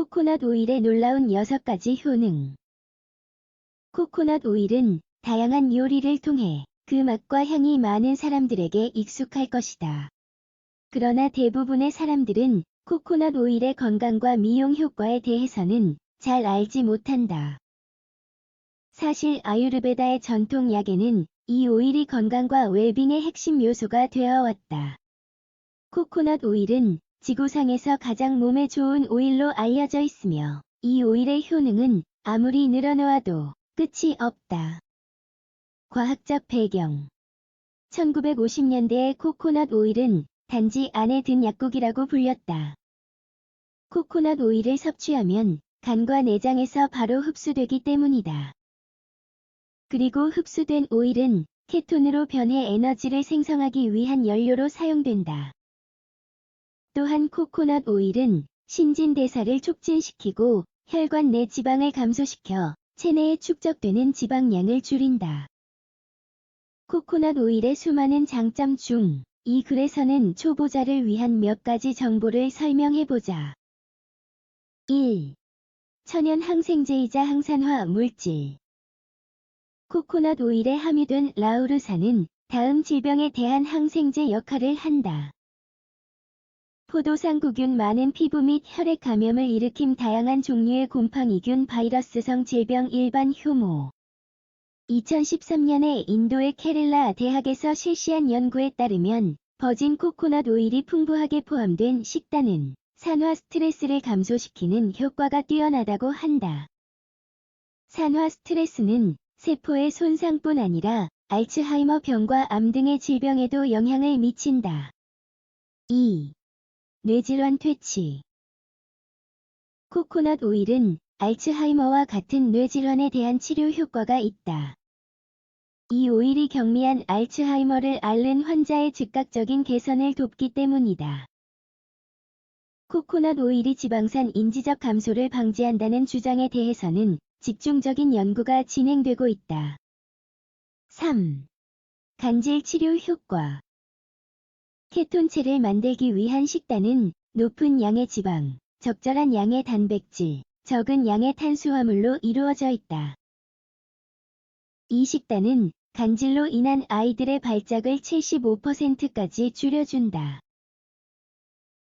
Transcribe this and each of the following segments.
코코넛 오일의 놀라운 6가지 효능. 코코넛 오일은 다양한 요리를 통해 그 맛과 향이 많은 사람들에게 익숙할 것이다. 그러나 대부분의 사람들은 코코넛 오일의 건강과 미용 효과에 대해서는 잘 알지 못한다. 사실 아유르베다의 전통 약에는 이 오일이 건강과 웰빙의 핵심 요소가 되어 왔다. 코코넛 오일은 지구상에서 가장 몸에 좋은 오일로 알려져 있으며 이 오일의 효능은 아무리 늘어놓아도 끝이 없다. 과학적 배경 1950년대의 코코넛 오일은 단지 안에 든 약국이라고 불렸다. 코코넛 오일을 섭취하면 간과 내장에서 바로 흡수되기 때문이다. 그리고 흡수된 오일은 케톤으로 변해 에너지를 생성하기 위한 연료로 사용된다. 또한 코코넛 오일은 신진대사를 촉진시키고 혈관 내 지방을 감소시켜 체내에 축적되는 지방량을 줄인다. 코코넛 오일의 수많은 장점 중 이 글에서는 초보자를 위한 몇 가지 정보를 설명해보자. 1. 천연 항생제이자 항산화 물질 코코넛 오일에 함유된 라우르산은 다음 질병에 대한 항생제 역할을 한다. 포도상구균 많은 피부 및 혈액 감염을 일으킴 다양한 종류의 곰팡이균 바이러스성 질병 일반 효모 2013년에 인도의 케릴라 대학에서 실시한 연구에 따르면 버진 코코넛 오일이 풍부하게 포함된 식단은 산화 스트레스를 감소시키는 효과가 뛰어나다고 한다. 산화 스트레스는 세포의 손상뿐 아니라 알츠하이머 병과 암 등의 질병에도 영향을 미친다. 2. 뇌질환 퇴치 코코넛 오일은 알츠하이머와 같은 뇌질환에 대한 치료 효과가 있다. 이 오일이 경미한 알츠하이머를 앓는 환자의 즉각적인 개선을 돕기 때문이다. 코코넛 오일이 지방산 인지적 감소를 방지한다는 주장에 대해서는 집중적인 연구가 진행되고 있다. 3. 간질 치료 효과 케톤체를 만들기 위한 식단은 높은 양의 지방, 적절한 양의 단백질, 적은 양의 탄수화물로 이루어져 있다. 이 식단은 간질로 인한 아이들의 발작을 75%까지 줄여준다.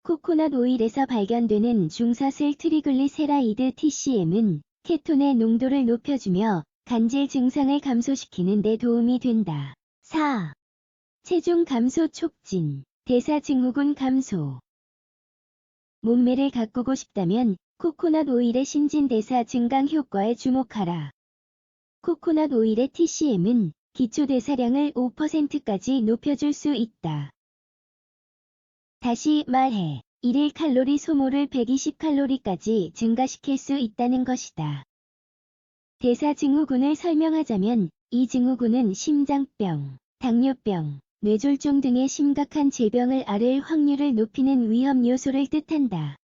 코코넛 오일에서 발견되는 중사슬 트리글리세라이드 TCM은 케톤의 농도를 높여주며 간질 증상을 감소시키는 데 도움이 된다. 4. 체중 감소 촉진, 대사 증후군 감소. 몸매를 가꾸고 싶다면 코코넛 오일의 신진대사 증강 효과에 주목하라. 코코넛 오일의 TCM은 기초 대사량을 5%까지 높여줄 수 있다. 다시 말해, 1일 칼로리 소모를 120칼로리까지 증가시킬 수 있다는 것이다. 대사 증후군을 설명하자면 이 증후군은 심장병, 당뇨병, 뇌졸중 등의 심각한 질병을 앓을 확률을 높이는 위험 요소를 뜻한다.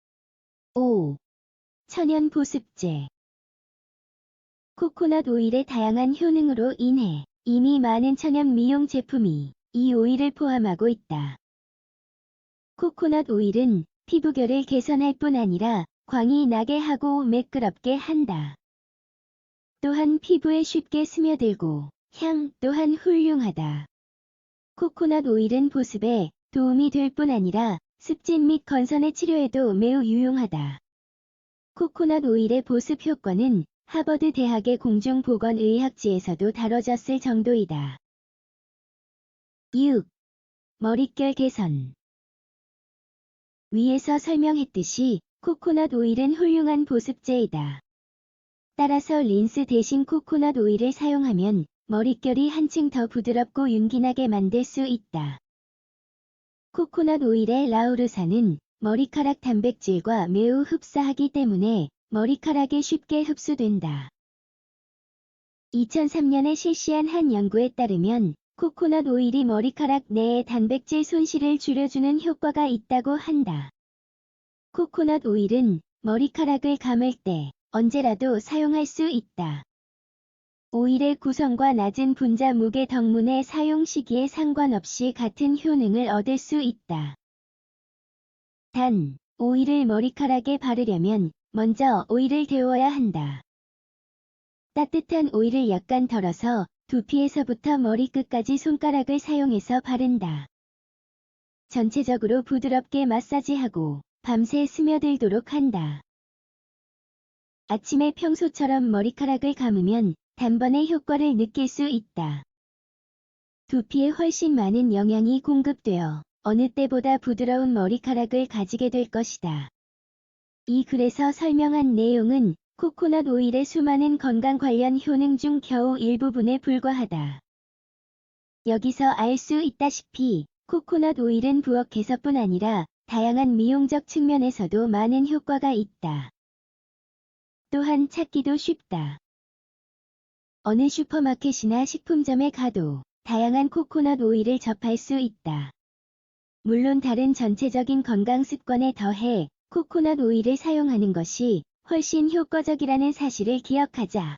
5. 천연 보습제 코코넛 오일의 다양한 효능으로 인해 이미 많은 천연 미용 제품이 이 오일을 포함하고 있다. 코코넛 오일은 피부결을 개선할 뿐 아니라 광이 나게 하고 매끄럽게 한다. 또한 피부에 쉽게 스며들고 향 또한 훌륭하다. 코코넛 오일은 보습에 도움이 될 뿐 아니라 습진 및 건선의 치료에도 매우 유용하다. 코코넛 오일의 보습 효과는 하버드 대학의 공중보건의학지에서도 다뤄졌을 정도이다. 6. 머릿결 개선 위에서 설명했듯이 코코넛 오일은 훌륭한 보습제이다. 따라서 린스 대신 코코넛 오일을 사용하면 머릿결이 한층 더 부드럽고 윤기나게 만들 수 있다. 코코넛 오일의 라우르산은 머리카락 단백질과 매우 흡사하기 때문에 머리카락에 쉽게 흡수된다. 2003년에 실시한 한 연구에 따르면 코코넛 오일이 머리카락 내의 단백질 손실을 줄여주는 효과가 있다고 한다. 코코넛 오일은 머리카락을 감을 때 언제라도 사용할 수 있다. 오일의 구성과 낮은 분자 무게 덕분에 사용 시기에 상관없이 같은 효능을 얻을 수 있다. 단, 오일을 머리카락에 바르려면 먼저 오일을 데워야 한다. 따뜻한 오일을 약간 덜어서 두피에서부터 머리끝까지 손가락을 사용해서 바른다. 전체적으로 부드럽게 마사지하고 밤새 스며들도록 한다. 아침에 평소처럼 머리카락을 감으면 단번에 효과를 느낄 수 있다. 두피에 훨씬 많은 영양이 공급되어 어느 때보다 부드러운 머리카락을 가지게 될 것이다. 이 글에서 설명한 내용은 코코넛 오일의 수많은 건강 관련 효능 중 겨우 일부분에 불과하다. 여기서 알 수 있다시피 코코넛 오일은 부엌에서뿐 아니라 다양한 미용적 측면에서도 많은 효과가 있다. 또한 찾기도 쉽다. 어느 슈퍼마켓이나 식품점에 가도 다양한 코코넛 오일을 접할 수 있다. 물론 다른 전체적인 건강 습관에 더해 코코넛 오일을 사용하는 것이 훨씬 효과적이라는 사실을 기억하자.